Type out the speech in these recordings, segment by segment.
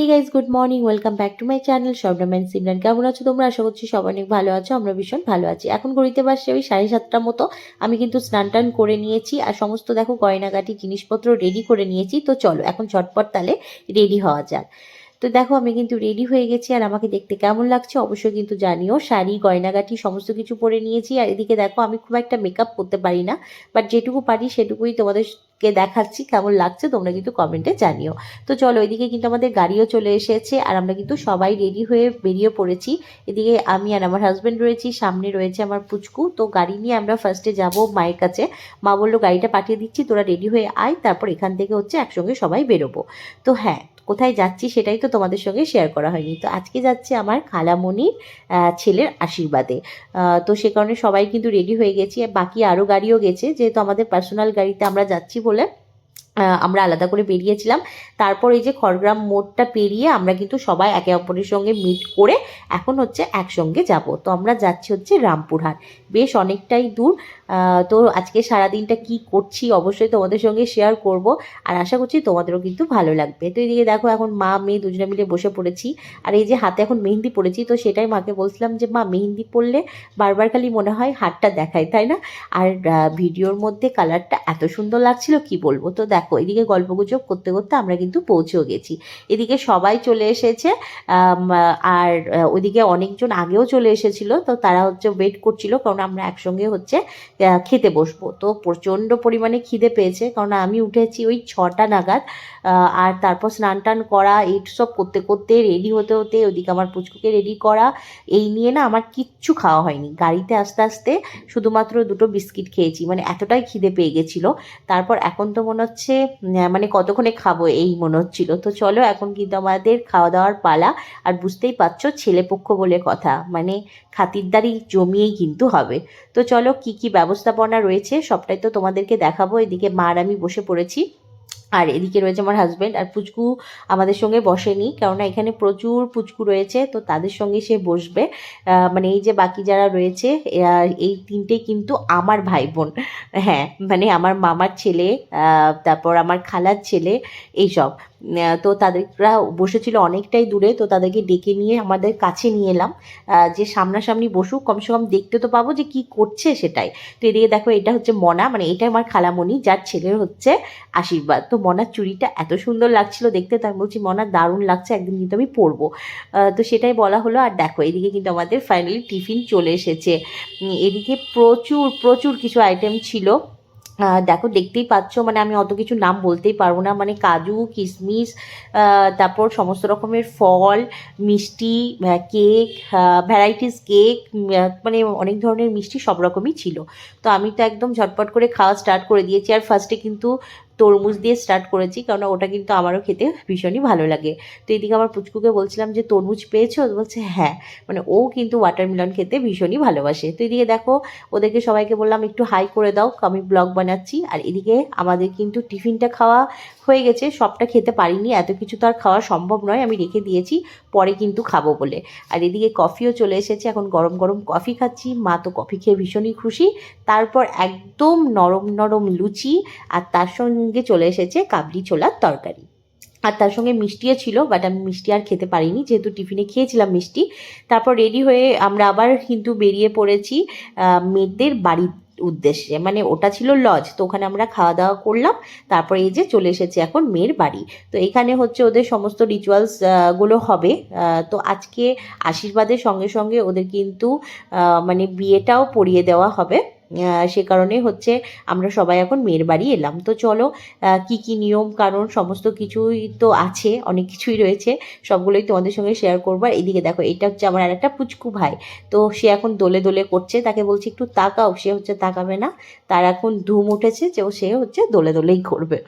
Hey guys good morning welcome back to my channel শবনাম্যান Simran কেমন আছো তোমরা? আশা করছি সব অনেক ভালো আছো, আমরা ভীষণ ভালো আছি। এখন ঘড়িতে বাসছে ওই সাড়ে সাতটার মতো। আমি কিন্তু স্নান টান করে নিয়েছি আর সমস্ত দেখো গয়নাগাটি জিনিসপত্র রেডি করে নিয়েছি। তো চলো, এখন ঝটপট তাহলে রেডি হওয়া যাক। তো দেখো, আমি কিন্তু রেডি হয়ে গেছি আর আমাকে দেখতে কেমন লাগছে অবশ্যই কিন্তু জানিও। শাড়ি, গয়নাগাটি, সমস্ত কিছু পরে নিয়েছি। আর এদিকে দেখো, আমি খুব একটা মেকআপ করতে পারি না। বাট যেটুকু পারি সেটুকুই তোমাদেরকে দেখাচ্ছি, কেমন লাগছে তোমরা কিন্তু কমেন্টে জানিও। তো চলো এদিকে কিন্তু আমাদের গাড়িও চলে এসেছে আর আমরা কিন্তু সবাই রেডি হয়ে বেরিয়ে পড়েছি। এদিকে আমি আর আমার হাজব্যান্ড রয়েছি, সামনে রয়েছে আমার পুচকু। তো গাড়ি নিয়ে আমরা ফার্স্টে যাব মায়ের কাছে। মা বলল, গাড়িটা পাঠিয়ে দিচ্ছি, তোরা রেডি হয়ে আয়, তারপর এখান থেকে হচ্ছে একসঙ্গে সবাই বেরোবো। তো হ্যাঁ কোথায় যাচ্ছি সেটাই তো তোমাদের সঙ্গে শেয়ার করা হয়নি। তো আজকে যাচ্ছে আমার খালামণির ছেলের আশীর্বাদে। তো সে কারণে সবাই কিন্তু রেডি হয়ে গেছি। বাকি আরও গাড়িও গেছে, যেহেতু আমাদের পার্সোনাল গাড়িতে আমরা যাচ্ছি আহ, আমরা আলাদা করে বেরিয়েছিলাম। তারপর এই যে খড়গ্রাম মোড়টা পেরিয়ে আমরা কিন্তু সবাই একে অপরের সঙ্গে মিট করে এখন হচ্ছে একসঙ্গে যাব। তো আমরা যাচ্ছি হচ্ছে রামপুরহাট। বেশ অনেকটাই দূর। তো আজকে সারাদিনটা কি করছি অবশ্যই তোমাদের সঙ্গে শেয়ার করব। আর আশা করছি তোমাদেরও কিন্তু ভালো লাগবে। তো এদিকে দেখো এখন মা, মেয়ে দুজনে মিলে বসে পড়েছি। আর এই যে হাতে এখন মেহেন্দি পড়েছি তো সেটাই মাকে বলছিলাম যে, মা, মেহেন্দি পড়লে বারবার খালি মনে হয় হাতটা দেখায়, তাই না? আর ভিডিওর মধ্যে কালারটা এত সুন্দর লাগছিল, কি বলব? তো দেখো এদিকে গল্পগুজব করতে করতে আমরা কিন্তু পৌঁছেও গেছি। এদিকে সবাই চলে এসেছে আর আহ, ওইদিকে অনেকজন আগেও চলে এসেছিল তো তারা হচ্ছে ওয়েট করছিল কারণ আমরা একসঙ্গে হচ্ছে খেতে বসবো। তো প্রচণ্ড পরিমাণে খিদে পেয়েছে কারণ আমি উঠেছি ওই ছটা নাগাদ আর তারপর স্নান টান করা এই সব করতে করতে রেডি হতে হতে ওদিকে আমার পুচকুকে রেডি করা এই নিয়ে না আমার কিচ্ছু খাওয়া হয়নি। গাড়িতে আস্তে আস্তে শুধুমাত্র দুটো বিস্কিট খেয়েছি মানে এতটাই খিদে পেয়ে গেছিল। তারপর এখন তো মনে হচ্ছে মানে কতক্ষণে খাব, এই মনে হচ্ছিল। তো চলো, এখন কিন্তু আমাদের খাওয়া দাওয়ার পালা। আর বুঝতেই পারছ, ছেলেপক্ষ বলে কথা। মানে খাতিরদারি জমিয়েই কিন্তু হবে। তো চলো, কি কি ব্যবস্থাপনা রয়েছে, সবটাই তো তোমাদেরকে দেখাবো। এদিকে মার আমি বসে পড়েছি। আর এদিকে রয়েছে আমার হাজব্যান্ড আর পুচকু আমাদের সঙ্গে বসেনি কেননা এখানে প্রচুর পুচকু রয়েছে, তো তাদের সঙ্গে সে বসবে। মানে এই যে বাকি যারা রয়েছে এই তিনটেই কিন্তু আমার ভাই বোন হ্যাঁ মানে আমার মামার ছেলে তারপর আমার খালার ছেলে, এইসব। তো তাদেররা বসেছিল অনেকটাই দূরে, তো তাদেরকে ডেকে নিয়ে আমাদের কাছে নিয়ে এলাম। যে সামনাসামনি বসুক, কমসে কম দেখতে তো পাবো যে কি করছে সেটাই। তো এদিকে দেখো, এটা হচ্ছে মনা মানে এটা আমার খালামণি, যার ছেলের হচ্ছে আশীর্বাদ। তো মনার চুড়িটা এত সুন্দর লাগছিল দেখতে, তাই বলছি, মনার দারুণ লাগছে, একদিন কিন্তু আমি পরবো। তো সেটাই বলা হলো, আর দেখো, এদিকে কিন্তু আমাদের ফাইনালি টিফিন চলে এসেছে। এদিকে প্রচুর প্রচুর কিছু আইটেম ছিল। দেখো, দেখতেই পাচ্ছ মানে আমি অত কিছু নাম বলতেই পারব না মানে কাজু কিশমিশ তারপর সমস্ত রকমের ফল, মিষ্টি কেক ভ্যারাইটিস কেক মানে অনেক ধরনের মিষ্টি সব রকমই ছিল। তো আমি তো একদম ঝটপট করে খাওয়া স্টার্ট করে দিয়েছি, আর ফার্স্টে কিন্তু তরমুজ দিয়ে স্টার্ট করেছি কারণ ওটা কিন্তু আমারও খেতে ভীষণই ভালো লাগে। তো এদিকে আমার পুচকুকে বলছিলাম যে, তরমুজ পেয়েছ? বলছে হ্যাঁ। মানে ও কিন্তু ওয়াটারমেলন খেতে ভীষণই ভালোবাসে। তো এদিকে দেখো, ওদেরকে সবাইকে বললাম, একটু হাই করে দাও, আমি ব্লগ বানাচ্ছি। আর এদিকে আমাদের কিন্তু টিফিনটা খাওয়া হয়ে গেছে, সবটা খেতে পারিনি, এত কিছু তো আর খাওয়া সম্ভব নয়, আমি রেখে দিয়েছি, পরে কিন্তু খাব বলে। আর এদিকে কফিও চলে এসেছে, এখন গরম গরম কফি খাচ্ছি, মা তো কফি খেয়ে ভীষণই খুশি। তারপর একদম নরম নরম লুচি, আর তার সঙ্গে চলে এসেছে কাবলি ছোলার তরকারি। আর তার সঙ্গে মিষ্টিও ছিল বাট আমি মিষ্টি আর খেতে পারিনি, যেহেতু টিফিনে খেয়েছিলাম মিষ্টি। তারপর রেডি হয়ে আমরা আবার কিন্তু বেরিয়ে পড়েছি মেয়েদের বাড়ির উদ্দেশ্যে। মানে ওটা ছিল লজ তো ওখানে আমরা খাওয়া দাওয়া করলাম, তারপর এই যে চলে এসেছে এখন মেয়ের বাড়ি। তো এখানে হচ্ছে ওদের সমস্ত রিচুয়ালসগুলো হবে। তো আজকে আশীর্বাদের সঙ্গে সঙ্গে ওদের কিন্তু মানে বিয়েটাও পড়িয়ে দেওয়া হবে। সে কারণে হচ্ছে আমরা সবাই এখন মেয়ের বাড়ি এলাম। তো চলো কি কি নিয়ম কারণ সমস্ত কিছুই তো আছে, অনেক কিছুই রয়েছে, সবগুলোই তোমাদের সঙ্গে শেয়ার করব। আর এদিকে দেখো, এটা হচ্ছে আমার একটা পুচকু ভাই। তো সে এখন দোলে দোলে করছে, তাকে বলছি একটু তাকাও, সে হচ্ছে তাকাবে না, তার এখন ধুম উঠেছে যে সে হচ্ছে দোলে দোলেই করবে।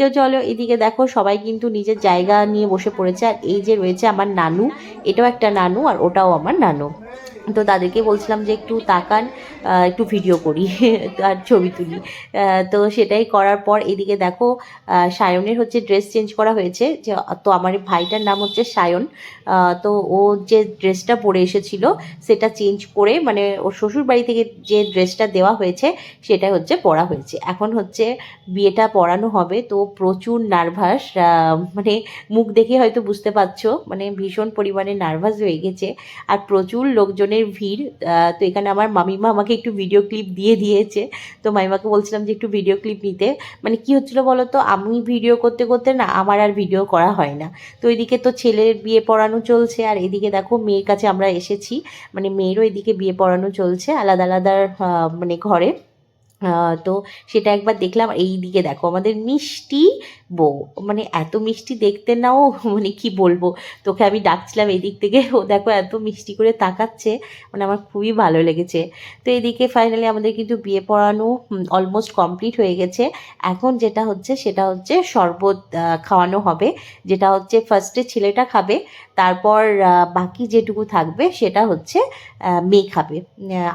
তো চলো, এদিকে দেখো, সবাই কিন্তু নিজের জায়গা নিয়ে বসে পড়েছে। আর এই যে রয়েছে আমার নানু, এটাও একটা নানু আর ওটাও আমার নানু। তো তাদেরকে বলছিলাম যে একটু তাকান একটু ভিডিও করি আর ছবি তুলি। তো সেটাই করার পর এদিকে দেখো সায়নের হচ্ছে ড্রেস চেঞ্জ করা হয়েছে। যে, তো আমার ভাইটার নাম হচ্ছে সায়ন। তো ও যে ড্রেসটা পরে এসেছিল, সেটা চেঞ্জ করে মানে ওর শ্বশুর বাড়ি থেকে যে ড্রেসটা দেওয়া হয়েছে সেটা হচ্ছে পরা হয়েছে। এখন হচ্ছে বিয়েটা পড়ানো হবে, তো প্রচুর নার্ভাস মানে মুখ দেখে হয়তো বুঝতে পারছ মানে ভীষণ পরিমাণে নার্ভাস হয়ে গেছে। আর প্রচুর লোকজনের ভিড়। আহ, তো এখানে আমার মামিমা আমাকে একটু ভিডিও ক্লিপ দিয়ে দিয়েছে। তো মামিমাকে বলছিলাম যে একটু ভিডিও ক্লিপ নিতে। মানে কি হচ্ছিল বলো তো আমি ভিডিও করতে করতে না আমার আর ভিডিও করা হয় না। তো এদিকে তো ছেলের বিয়ে পড়ানো চলছে আর এদিকে দেখো মেয়ের কাছে আমরা এসেছি। মানে মেয়েরও এদিকে বিয়ে পড়ানো চলছে আলাদা আলাদা মানে ঘরে। তো সেটা একবার দেখলাম এই দিকে দেখো আমাদের মিষ্টি বউ। মানে এত মিষ্টি দেখতে নাও মানে কি বলব? তোকে আমি ডাকছিলাম এদিক থেকে, ও দেখো এত মিষ্টি করে তাকাচ্ছে মানে আমার খুবই ভালো লেগেছে। তো এদিকে ফাইনালি আমাদের কিন্তু বিয়ে পড়ানো অলমোস্ট কমপ্লিট হয়ে গেছে। এখন যেটা হচ্ছে, সেটা হচ্ছে শরবত খাওয়ানো হবে। যেটা হচ্ছে ফার্স্টে ছেলেটা খাবে তারপর বাকি যেটুকু থাকবে সেটা হচ্ছে মেয়ে খাবে।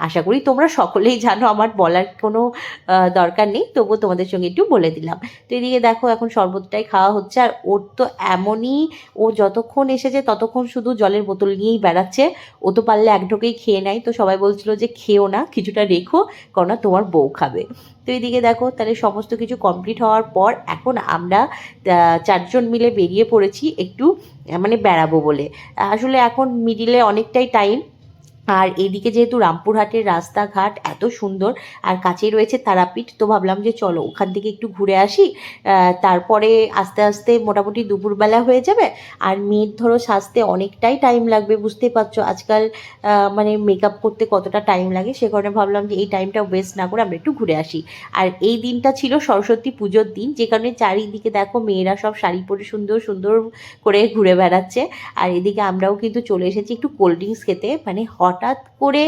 আশা করি তোমরা সকলেই জানো, আমার বলার কোনো দরকার নেই, তবুও তোমাদের সঙ্গে একটু বলে দিলাম। তো এদিকে দেখো, এখন শরবতটাই খাওয়া হচ্ছে, আর ওর তো এমনই, ও যতক্ষণ এসেছে ততক্ষণ শুধু জলের বোতল নিয়েই বেড়াচ্ছে। ও তো পারলে এক ঢোকেই খেয়ে নেয়। তো সবাই বলছিল যে খেও না, কিছুটা রেখো, কেননা তোমার বউ খাবে। তো এদিকে দেখো, তাহলে সমস্ত কিছু কমপ্লিট হওয়ার পর, এখন আমরা চারজন মিলে বেরিয়ে পড়েছি, একটু মানে বেড়াবো বলে। আসলে এখন মিডিলে অনেকটাই টাইম আর এদিকে যেহেতু রামপুরহাটের রাস্তাঘাট এত সুন্দর আর কাছেই রয়েছে তারাপীঠ, তো ভাবলাম যে চলো ওখান থেকে একটু ঘুরে আসি। তারপরে আস্তে আস্তে মোটামুটি দুপুরবেলা হয়ে যাবে আর মেয়ের ধরো সাজতে অনেকটাই টাইম লাগবে, বুঝতেই পারছ? আজকাল মানে মেকআপ করতে কতটা টাইম লাগে, সে কারণে ভাবলাম যে এই টাইমটা ওয়েস্ট না করে আমরা একটু ঘুরে আসি। আর এই দিনটা ছিল সরস্বতী পুজোর দিন, যে কারণে চারিদিকে দেখো মেয়েরা সব শাড়ি পরে সুন্দর সুন্দর করে ঘুরে বেড়াচ্ছে। আর এদিকে আমরাও কিন্তু চলে এসেছি একটু কোল্ড ড্রিঙ্কস খেতে মানে হঠাৎ করে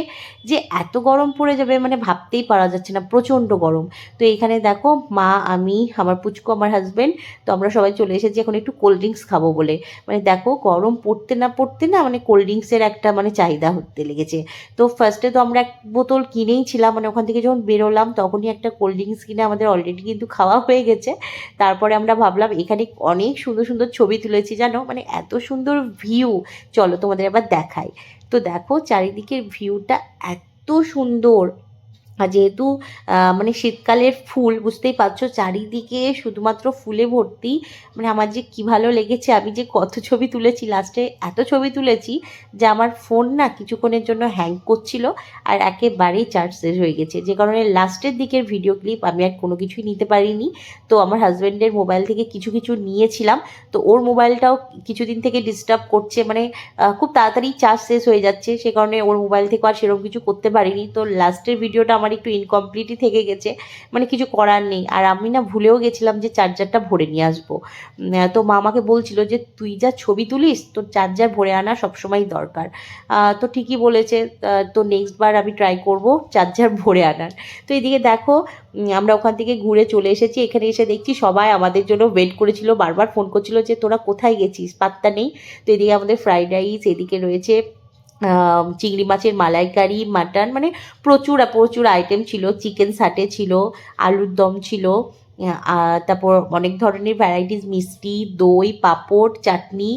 যে এত গরম পড়ে যাবে মানে ভাবতেই পারা যাচ্ছে না, প্রচণ্ড গরম। তো এখানে দেখো মা, আমি, আমার পুচকু, আমার হাজব্যান্ড তো আমরা সবাই চলে এসেছি এখন একটু কোল্ড ড্রিঙ্কস খাব বলে। মানে দেখো গরম পড়তে না পড়তে না মানে কোল্ড ড্রিঙ্কসের একটা মানে চাহিদা হতে লেগেছে। তো ফার্স্টে তো আমরা এক বোতল কিনেই ছিলাম মানে ওখান থেকে যখন বেরোলাম তখনই একটা কোল্ড ড্রিঙ্কস কিনে আমাদের অলরেডি কিন্তু খাওয়া হয়ে গেছে। তারপরে আমরা ভাবলাম এখানে অনেক সুন্দর সুন্দর ছবি তুলেছি জানো? মানে এত সুন্দর ভিউ চলো তোমাদের আবার দেখাই। তো দেখো চারিদিকের ভিউটা এত সুন্দর আর যেহেতু মানে শীতকালের ফুল, বুঝতেই পারছ, চারিদিকে শুধুমাত্র ফুলে ভর্তি মানে আমার যে কী ভালো লেগেছে, আমি যে কত ছবি তুলেছি লাস্টে এত ছবি তুলেছি যে আমার ফোন না কিছুক্ষণের জন্য হ্যাং করছিল আর একেবারেই চার্জ শেষ হয়ে গেছে। যে কারণে লাস্টের দিকের ভিডিও ক্লিপ আমি আর কোনো কিছুই নিতে পারিনি। তো আমার হাজব্যান্ডের মোবাইল থেকে কিছু কিছু নিয়েছিলাম। তো ওর মোবাইলটাও কিছুদিন থেকে ডিস্টার্ব করছে মানে খুব তাড়াতাড়ি চার্জ শেষ হয়ে যাচ্ছে। সে কারণে ওর মোবাইল থেকে আর সেরকম কিছু করতে পারিনি। তো লাস্টের ভিডিওটা আমার একটু ইনকমপ্লিটই থেকে গেছে। মানে কিছু করার নেই। আর আমি না ভুলেও গেছিলাম যে চার্জারটা ভরে নিয়ে আসব। তো মা আমাকে বলছিল যে, তুই যা ছবি তুলিস, তোর চার্জার ভরে আনা সবসময় দরকার। তো ঠিকই বলেছে। তো নেক্সট বার আমি ট্রাই করব চার্জার ভরে আনার। তো এদিকে দেখো আমরা ওখান থেকে ঘুরে চলে এসেছি। এখানে এসে দেখছি সবাই আমাদের জন্য ওয়েট করেছিল। বারবার ফোন করছিল যে, তোরা কোথায় গেছিস? পাত্তা নেই। তো এদিকে আমাদের ফ্রাইড রাইস এদিকে রয়েছে চিংড়ি মাছের মালাইকারি, মাটন মানে প্রচুর প্রচুর আইটেম ছিল। চিকেন সাটে ছিল, আলুর দম ছিল। তারপর অনেক ধরনের ভ্যারাইটিস মিষ্টি, দই, পাঁপড়, চাটনি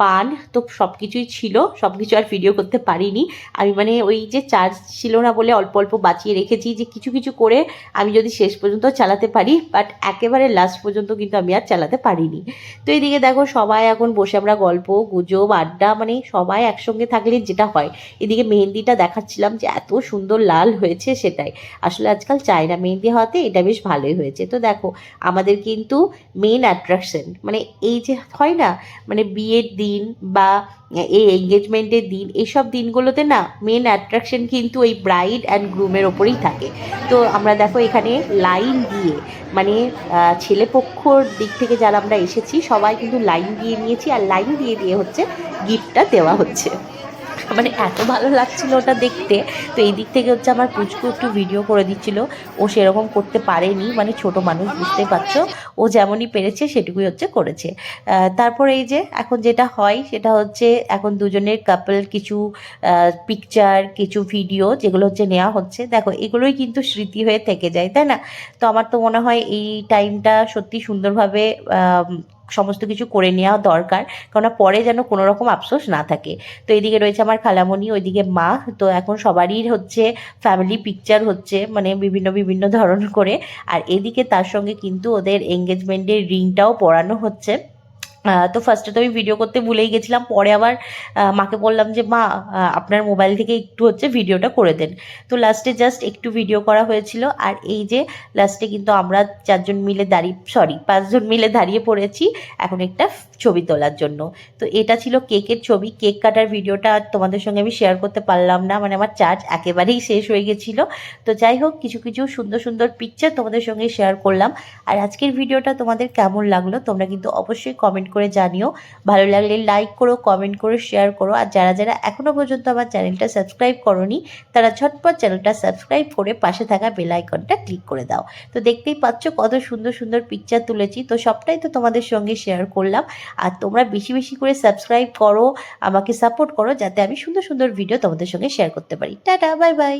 পান, তো সব কিছুই ছিল। সব কিছু আর ভিডিও করতে পারিনি। আমি মানে ওই যে চার্জ ছিল না বলে অল্প অল্প বাঁচিয়ে রেখেছি যে কিছু কিছু করে আমি যদি শেষ পর্যন্ত চালাতে পারি বাট একেবারে লাস্ট পর্যন্ত কিন্তু আমি আর চালাতে পারিনি। তো এইদিকে দেখো সবাই এখন বসে আমরা গল্প, গুজব, আড্ডা মানে সবাই একসঙ্গে থাকলে যেটা হয়। এদিকে মেহেন্দিটা দেখাচ্ছিলাম যে এত সুন্দর লাল হয়েছে সেটাই। আসলে আজকাল চায়না মেহেন্দি হওয়াতে এটা বেশ ভালোই হয়েছে। তো দেখো, আমাদের কিন্তু মেন অ্যাট্রাকশন মানে এই যে হয় না মানে বিয়ের দিন বা এই এঙ্গেজমেন্টের দিন, এইসব দিনগুলোতে না মেন অ্যাট্রাকশন কিন্তু এই ব্রাইড অ্যান্ড গ্রুমের ওপরেই থাকে। তো আমরা দেখো এখানে লাইন দিয়ে মানে ছেলেপক্ষর দিক থেকে যারা আমরা এসেছি, সবাই কিন্তু লাইন দিয়ে নিয়েছি, আর লাইন দিয়ে দিয়ে হচ্ছে গিফটটা দেওয়া হচ্ছে। মানে এত ভালো লাগছিল ওটা দেখতে। তো এই দিক থেকে হচ্ছে আমার পুচকু একটু ভিডিও করে দিচ্ছিল। ও সেরকম করতে পারেনি মানে ছোট মানুষ বুঝতে পারছ? ও যেমনই পেরেছে সেটুকুই হচ্ছে করেছে। তারপর এই যে এখন যেটা হয় সেটা হচ্ছে এখন দুজনের কাপল কিছু পিকচার কিছু ভিডিও যেগুলো হচ্ছে নেওয়া হচ্ছে। দেখো, এগুলোই কিন্তু স্মৃতি হয়ে থেকে যায়, তাই না? তো আমার তো মনে হয় এই টাইমটা সত্যি সুন্দরভাবে সমস্ত কিছু করে নেওয়া দরকার, কেননা পরে যেন কোনো রকম আফসোস না থাকে। তো এদিকে রয়েছে আমার খালামণি, ওইদিকে মা, তো এখন সবারই হচ্ছে ফ্যামিলি পিকচার হচ্ছে মানে বিভিন্ন বিভিন্ন ধরন করে। আর এদিকে তার সঙ্গে কিন্তু ওদের এঙ্গেজমেন্টের রিংটাও পরানো হচ্ছে। তো ফার্স্টে তো আমি ভিডিও করতে ভুলেই গেছিলাম, পরে আবার মাকে বললাম যে, মা আপনার মোবাইল থেকে একটু হচ্ছে ভিডিওটা করে দেন। তো লাস্টে জাস্ট একটু ভিডিও করা হয়েছিল, আর এই যে লাস্টে কিন্তু আমরা চারজন মিলে দাঁড়িয়ে সরি পাঁচজন মিলে দাঁড়িয়ে পড়েছি, এখন একটা ছবি তোলার জন্য। তো এটা ছিল কেকের ছবি, কেক কাটার ভিডিওটা তোমাদের সঙ্গে আমি শেয়ার করতে পারলাম না মানে আমার চার্জ একেবারেই শেষ হয়ে গেছিল। তো যাই হোক, কিছু কিছু সুন্দর সুন্দর পিকচার তোমাদের সঙ্গে শেয়ার করলাম, আর আজকের ভিডিওটা তোমাদের কেমন লাগল তোমরা কিন্তু অবশ্যই কমেন্ট করে জানিও। ভালো লাগলে লাইক করো কমেন্ট করো শেয়ার করো। আর যারা যারা এখনও পর্যন্ত আমার চ্যানেলটা সাবস্ক্রাইব করনি, তারা ঝটপট চ্যানেলটা সাবস্ক্রাইব করে পাশে থাকা বেল আইকনটা ক্লিক করে দাও। তো দেখতেই পাচ্ছ কত সুন্দর সুন্দর পিকচার তুলেছি। তো সবটাই তো তোমাদের সঙ্গে শেয়ার করলাম। আর তোমরা বেশি বেশি করে সাবস্ক্রাইব করো, আমাকে সাপোর্ট করো, যাতে আমি সুন্দর সুন্দর ভিডিও তোমাদের সঙ্গে শেয়ার করতে পারি। Tata bye bye